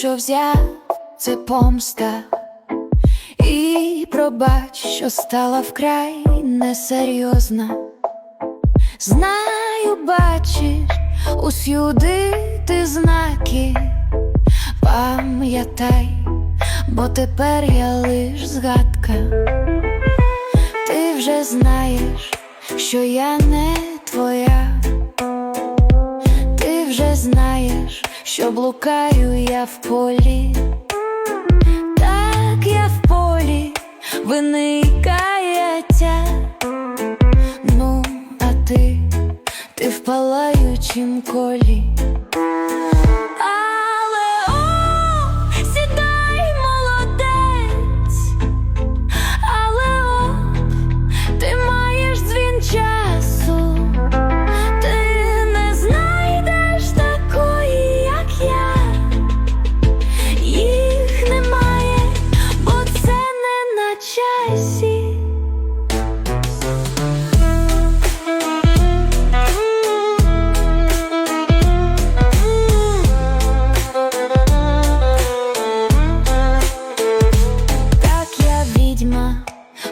що взяв, це помста. І пробач, що стала вкрай несерйозна. Знаю, бачиш, усюди ти знаки. Пам'ятай, бо тепер я лиш згадка. Ти вже знаєш, що я не твоя. Знаєш, що блукаю я в полі. Так я в полі виникається. Ну, а ти, ти в палаючім колі.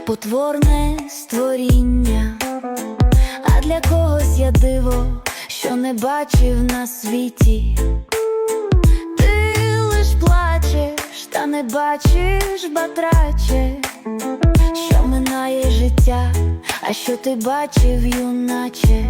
Потворне створіння, а для когось я диво, що не бачив на світі. Ти лиш плачеш, та не бачиш, батраче, минає життя, а що ти бачив, юначе.